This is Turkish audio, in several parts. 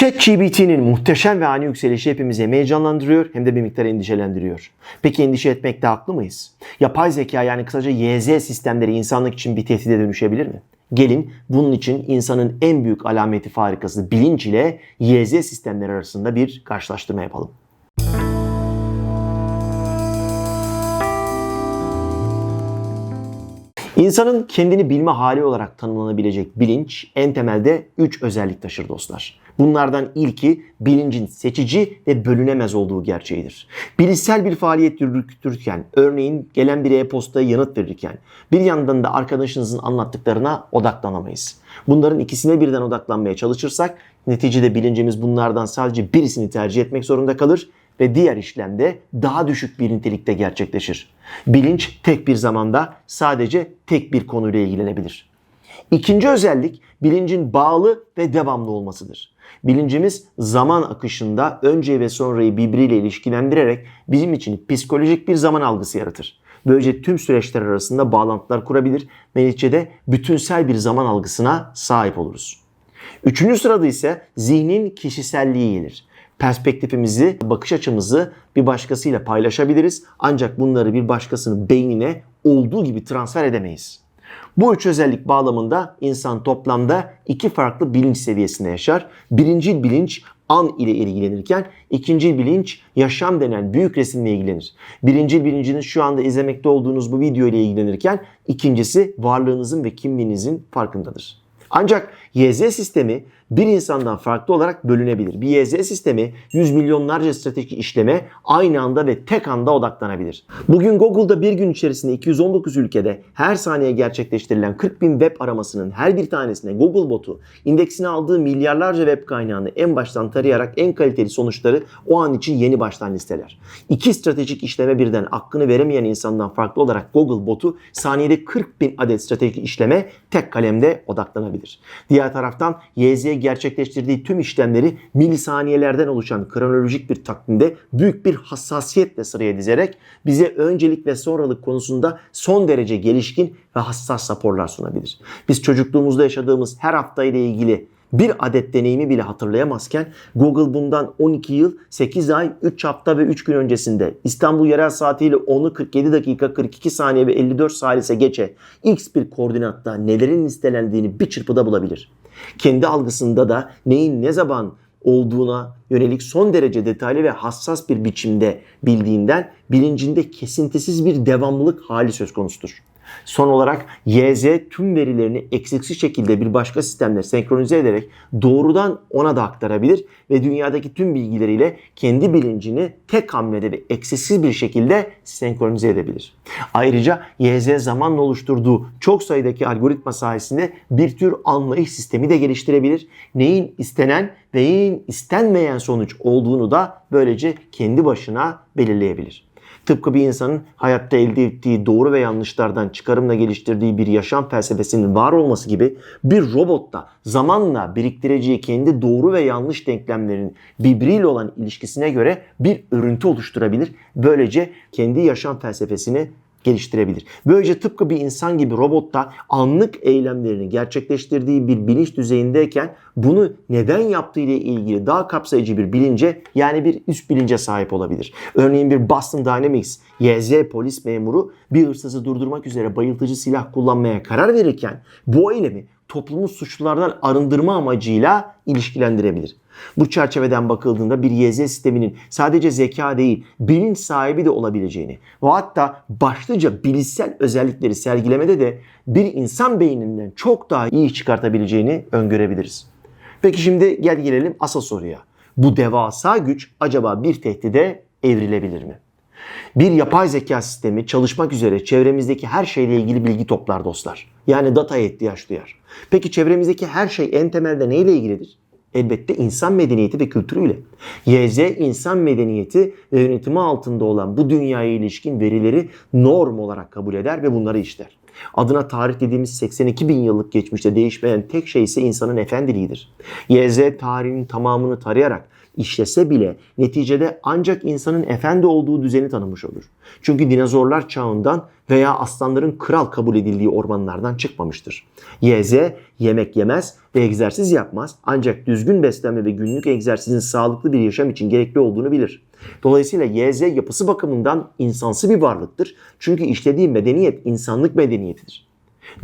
ChatGPT'nin muhteşem ve ani yükselişi hepimizi hem heyecanlandırıyor hem de bir miktar endişelendiriyor. Peki endişe etmekte haklı mıyız? Yapay zeka yani kısaca YZ sistemleri insanlık için bir tehdide dönüşebilir mi? Gelin bunun için insanın en büyük alameti farikası bilinç ile YZ sistemleri arasında bir karşılaştırma yapalım. İnsanın kendini bilme hali olarak tanımlanabilecek bilinç en temelde 3 özellik taşır dostlar. Bunlardan ilki bilincin seçici ve bölünemez olduğu gerçeğidir. Bilişsel bir faaliyet yürütürken, örneğin gelen bir e-postaya yanıt verirken, bir yandan da arkadaşınızın anlattıklarına odaklanamayız. Bunların ikisine birden odaklanmaya çalışırsak, neticede bilincimiz bunlardan sadece birisini tercih etmek zorunda kalır ve diğer işlemde daha düşük bir nitelikte gerçekleşir. Bilinç tek bir zamanda sadece tek bir konuyla ilgilenebilir. İkinci özellik bilincin bağlı ve devamlı olmasıdır. Bilincimiz zaman akışında önce ve sonrayı birbiriyle ilişkilendirerek bizim için psikolojik bir zaman algısı yaratır. Böylece tüm süreçler arasında bağlantılar kurabilir ve neticede bütünsel bir zaman algısına sahip oluruz. Üçüncü sırada ise zihnin kişiselliği gelir perspektifimizi, bakış açımızı bir başkasıyla paylaşabiliriz. Ancak bunları bir başkasının beynine olduğu gibi transfer edemeyiz. Bu üç özellik bağlamında insan toplamda iki farklı bilinç seviyesinde yaşar. Birincil bilinç an ile ilgilenirken ikinci bilinç yaşam denen büyük resimle ilgilenir. Birinci bilinciniz şu anda izlemekte olduğunuz bu video ile ilgilenirken ikincisi varlığınızın ve kimliğinizin farkındadır. Ancak YZ sistemi bir insandan farklı olarak bölünebilir. Bir YZ sistemi yüz milyonlarca stratejik işleme aynı anda ve tek anda odaklanabilir. Bugün Google'da bir gün içerisinde 219 ülkede her saniye gerçekleştirilen 40 bin web aramasının her bir tanesine Google botu indeksine aldığı milyarlarca web kaynağını en baştan tarayarak en kaliteli sonuçları o an için yeni baştan listeler. İki stratejik işleme birden hakkını veremeyen insandan farklı olarak Google botu saniyede 40 bin adet stratejik işleme tek kalemde odaklanabilir. Diğer taraftan YZ gerçekleştirdiği tüm işlemleri milisaniyelerden oluşan kronolojik bir takvimde büyük bir hassasiyetle sıraya dizerek bize öncelik ve sonralık konusunda son derece gelişkin ve hassas raporlar sunabilir. Biz çocukluğumuzda yaşadığımız her hafta ile ilgili bir adet deneyimi bile hatırlayamazken Google bundan 12 yıl, 8 ay, 3 hafta ve 3 gün öncesinde İstanbul yerel saatiyle 10'u 47 dakika 42 saniye ve 54 salise geçe X bir koordinatta nelerin listelendiğini bir çırpıda bulabilir. Kendi algısında da neyin ne zaman olduğuna yönelik son derece detaylı ve hassas bir biçimde bildiğinden bilincinde kesintisiz bir devamlılık hali söz konusudur. Son olarak YZ tüm verilerini eksiksiz şekilde bir başka sistemle senkronize ederek doğrudan ona da aktarabilir ve dünyadaki tüm bilgileriyle kendi bilincini tek hamlede ve eksiksiz bir şekilde senkronize edebilir. Ayrıca YZ zamanla oluşturduğu çok sayıdaki algoritma sayesinde bir tür anlayış sistemi de geliştirebilir. Neyin istenen ve neyin istenmeyen sonuç olduğunu da böylece kendi başına belirleyebilir. Tıpkı bir insanın hayatta elde ettiği doğru ve yanlışlardan çıkarımla geliştirdiği bir yaşam felsefesinin var olması gibi bir robotta zamanla biriktireceği kendi doğru ve yanlış denklemlerin birbiriyle olan ilişkisine göre bir örüntü oluşturabilir. Böylece kendi yaşam felsefesini geliştirebilir. Böylece tıpkı bir insan gibi robotta anlık eylemlerini gerçekleştirdiği bir bilinç düzeyindeyken bunu neden yaptığı ile ilgili daha kapsayıcı bir bilince yani bir üst bilince sahip olabilir. Örneğin bir Boston Dynamics YZ polis memuru bir hırsızı durdurmak üzere bayıltıcı silah kullanmaya karar verirken bu eylemi toplumu suçlulardan arındırma amacıyla ilişkilendirebilir. Bu çerçeveden bakıldığında bir YZ sisteminin sadece zeka değil, bilinç sahibi de olabileceğini ve hatta başlıca bilişsel özellikleri sergilemede de bir insan beyninden çok daha iyi çıkartabileceğini öngörebiliriz. Peki şimdi gel gelelim asıl soruya. Bu devasa güç acaba bir tehdide evrilebilir mi? Bir yapay zeka sistemi çalışmak üzere çevremizdeki her şeyle ilgili bilgi toplar dostlar. Yani dataya ihtiyaç duyar. Peki çevremizdeki her şey en temelde neyle ilgilidir? Elbette insan medeniyeti ve kültürüyle. YZ insan medeniyeti ve yönetimi altında olan bu dünyaya ilişkin verileri norm olarak kabul eder ve bunları işler. Adına tarih dediğimiz 82 bin yıllık geçmişte değişmeyen tek şey ise insanın efendiliğidir. YZ tarihinin tamamını tarayarak işlese bile neticede ancak insanın efendi olduğu düzeni tanımış olur. Çünkü dinozorlar çağından veya aslanların kral kabul edildiği ormanlardan çıkmamıştır. YZ yemek yemez ve egzersiz yapmaz ancak düzgün beslenme ve günlük egzersizin sağlıklı bir yaşam için gerekli olduğunu bilir. Dolayısıyla YZ yapısı bakımından insansı bir varlıktır. Çünkü işlediği medeniyet insanlık medeniyetidir.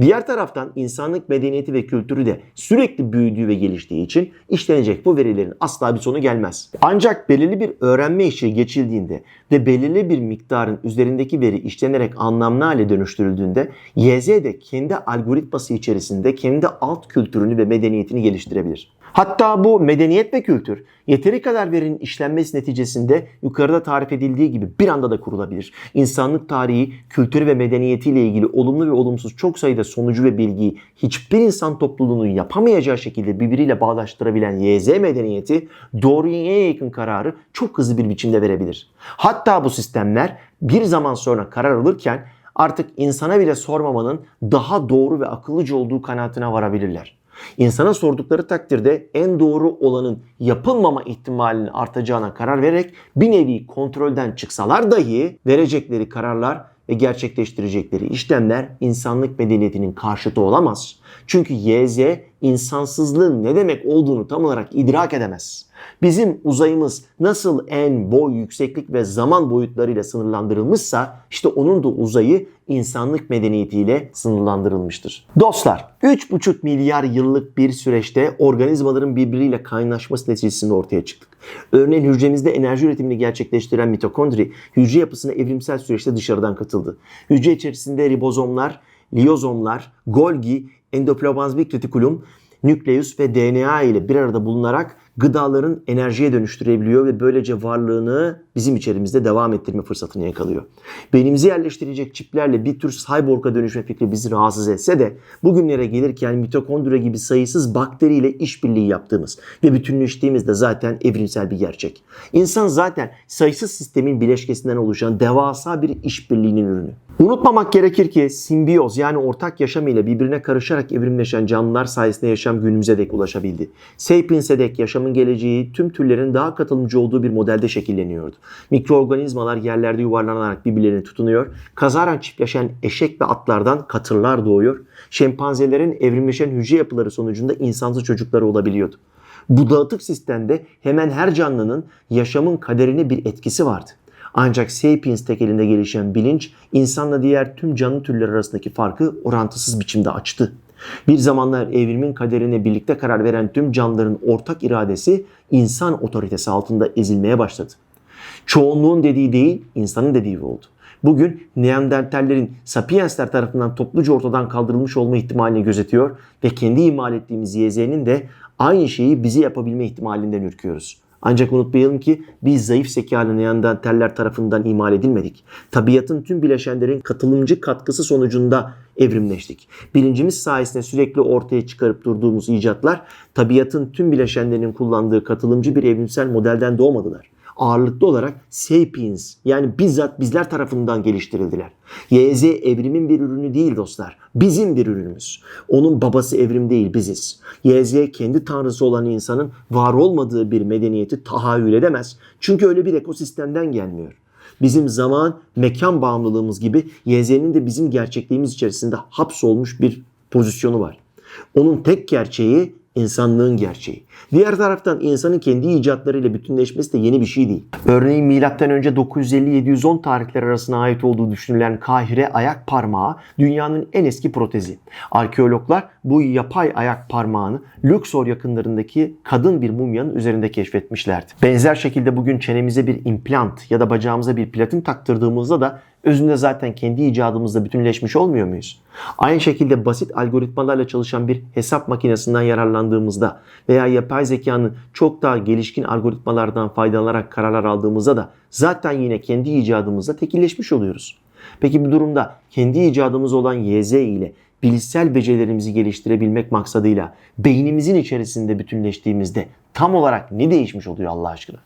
Diğer taraftan insanlık medeniyeti ve kültürü de sürekli büyüdüğü ve geliştiği için işlenecek bu verilerin asla bir sonu gelmez. Ancak belirli bir öğrenme işi geçildiğinde ve belirli bir miktarın üzerindeki veri işlenerek anlamlı hale dönüştürüldüğünde YZ de kendi algoritması içerisinde kendi alt kültürünü ve medeniyetini geliştirebilir. Hatta bu medeniyet ve kültür yeteri kadar verinin işlenmesi neticesinde yukarıda tarif edildiği gibi bir anda da kurulabilir. İnsanlık tarihi, kültürü ve medeniyetiyle ilgili olumlu ve olumsuz çok sayıda sonucu ve bilgiyi hiçbir insan topluluğunun yapamayacağı şekilde birbiriyle bağdaştırabilen YZ medeniyeti doğruya yakın kararı çok hızlı bir biçimde verebilir. Hatta bu sistemler bir zaman sonra karar alırken artık insana bile sormamanın daha doğru ve akıllıca olduğu kanaatine varabilirler. İnsana sordukları takdirde en doğru olanın yapılmama ihtimalinin artacağına karar vererek bir nevi kontrolden çıksalar dahi verecekleri kararlar ve gerçekleştirecekleri işlemler insanlık medeniyetinin karşıtı olamaz. Çünkü YZ insansızlığın ne demek olduğunu tam olarak idrak edemez. Bizim uzayımız nasıl en boy, yükseklik ve zaman boyutlarıyla sınırlandırılmışsa işte onun da uzayı insanlık medeniyetiyle sınırlandırılmıştır. Dostlar 3,5 milyar yıllık bir süreçte organizmaların birbiriyle kaynaşması neticesinde ortaya çıktık. Örneğin hücremizde enerji üretimini gerçekleştiren mitokondri hücre yapısına evrimsel süreçte dışarıdan katıldı. Hücre içerisinde ribozomlar, liyozomlar, Golgi, endoplazmik retikulum, nükleus ve DNA ile bir arada bulunarak gıdaların enerjiye dönüştürebiliyor ve böylece varlığını bizim içerimizde devam ettirme fırsatını yakalıyor. Beynimizi yerleştirecek çiplerle bir tür cyborg'a dönüşme fikri bizi rahatsız etse de bugünlere gelirken mitokondri gibi sayısız bakteriyle işbirliği yaptığımız ve bütünleştiğimiz de zaten evrimsel bir gerçek. İnsan zaten sayısız sistemin bileşkesinden oluşan devasa bir işbirliğinin ürünü. Unutmamak gerekir ki simbiyoz yani ortak yaşam ile birbirine karışarak evrimleşen canlılar sayesinde yaşam günümüze dek ulaşabildi. Sapiens'e dek yaşamın geleceği tüm türlerin daha katılımcı olduğu bir modelde şekilleniyordu. Mikroorganizmalar yerlerde yuvarlanarak birbirlerine tutunuyor. Kazaran çiftleşen eşek ve atlardan katırlar doğuyor. Şempanzelerin evrimleşen hücre yapıları sonucunda insansız çocukları olabiliyordu. Bu dağıtık sistemde hemen her canlının yaşamın kaderine bir etkisi vardı. Ancak Sapiens tekelinde gelişen bilinç insanla diğer tüm canlı türleri arasındaki farkı orantısız biçimde açtı. Bir zamanlar evrimin kaderine birlikte karar veren tüm canlıların ortak iradesi insan otoritesi altında ezilmeye başladı. Çoğunluğun dediği değil, insanın dediği oldu. Bugün Neandertallerin Sapiensler tarafından topluca ortadan kaldırılmış olma ihtimalini gözetiyor ve kendi imal ettiğimiz YZ'nin de aynı şeyi bizi yapabilme ihtimalinden ürküyoruz. Ancak unutmayalım ki biz zayıf zekalı Neandertaller tarafından imal edilmedik. Tabiatın tüm bileşenlerin katılımcı katkısı sonucunda evrimleştik. Bilincimiz sayesinde sürekli ortaya çıkarıp durduğumuz icatlar tabiatın tüm bileşenlerinin kullandığı katılımcı bir evrimsel modelden doğmadılar ağırlıklı olarak sapiens yani bizzat bizler tarafından geliştirildiler. YZ evrimin bir ürünü değil dostlar. Bizim bir ürünümüz. Onun babası evrim değil biziz. YZ kendi tanrısı olan insanın var olmadığı bir medeniyeti tahayyül edemez. Çünkü öyle bir ekosistemden gelmiyor. Bizim zaman, mekan bağımlılığımız gibi YZ'nin de bizim gerçekliğimiz içerisinde hapsolmuş bir pozisyonu var. Onun tek gerçeği insanlığın gerçeği. Diğer taraftan insanın kendi icatlarıyla bütünleşmesi de yeni bir şey değil. Örneğin M.Ö. 950-710 tarihler arasına ait olduğu düşünülen Kahire ayak parmağı dünyanın en eski protezi. Arkeologlar bu yapay ayak parmağını Luxor yakınlarındaki kadın bir mumyanın üzerinde keşfetmişlerdi. Benzer şekilde bugün çenemize bir implant ya da bacağımıza bir platin taktırdığımızda da özünde zaten kendi icadımızla bütünleşmiş olmuyor muyuz? Aynı şekilde basit algoritmalarla çalışan bir hesap makinesinden yararlandığımızda veya yapay zekanın çok daha gelişkin algoritmalardan faydalanarak kararlar aldığımızda da zaten yine kendi icadımızla tekilleşmiş oluyoruz. Peki bu durumda kendi icadımız olan YZ ile bilişsel becerilerimizi geliştirebilmek maksadıyla beynimizin içerisinde bütünleştiğimizde tam olarak ne değişmiş oluyor Allah aşkına?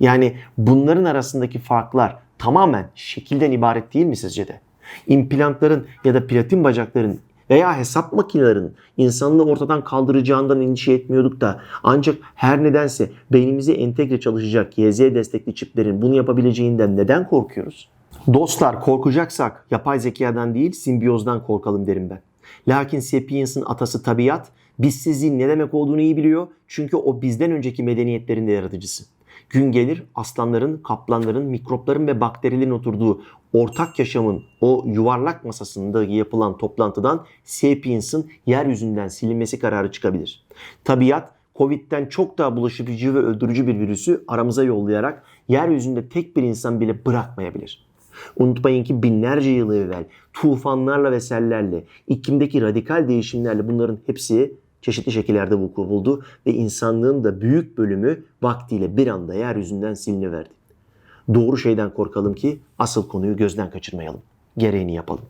Yani bunların arasındaki farklar tamamen şekilden ibaret değil mi sizce de? İmplantların ya da platin bacakların veya hesap makinelerinin insanlığı ortadan kaldıracağından endişe etmiyorduk da ancak her nedense beynimize entegre çalışacak YZ destekli çiplerin bunu yapabileceğinden neden korkuyoruz? Dostlar korkacaksak yapay zekadan değil simbiyozdan korkalım derim ben. Lakin Sapiens'in atası tabiat bizsizliğin ne demek olduğunu iyi biliyor. Çünkü o bizden önceki medeniyetlerin de yaratıcısı. Gün gelir aslanların, kaplanların, mikropların ve bakterilerin oturduğu ortak yaşamın o yuvarlak masasında yapılan toplantıdan Sapiens'in yeryüzünden silinmesi kararı çıkabilir. Tabiat Covid'den çok daha bulaşıcı ve öldürücü bir virüsü aramıza yollayarak yeryüzünde tek bir insan bile bırakmayabilir. Unutmayın ki binlerce yıl evvel tufanlarla ve sellerle, iklimdeki radikal değişimlerle bunların hepsi çeşitli şekillerde vuku buldu ve insanlığın da büyük bölümü vaktiyle bir anda yeryüzünden siliniverdi. Doğru şeyden korkalım ki asıl konuyu gözden kaçırmayalım. Gereğini yapalım.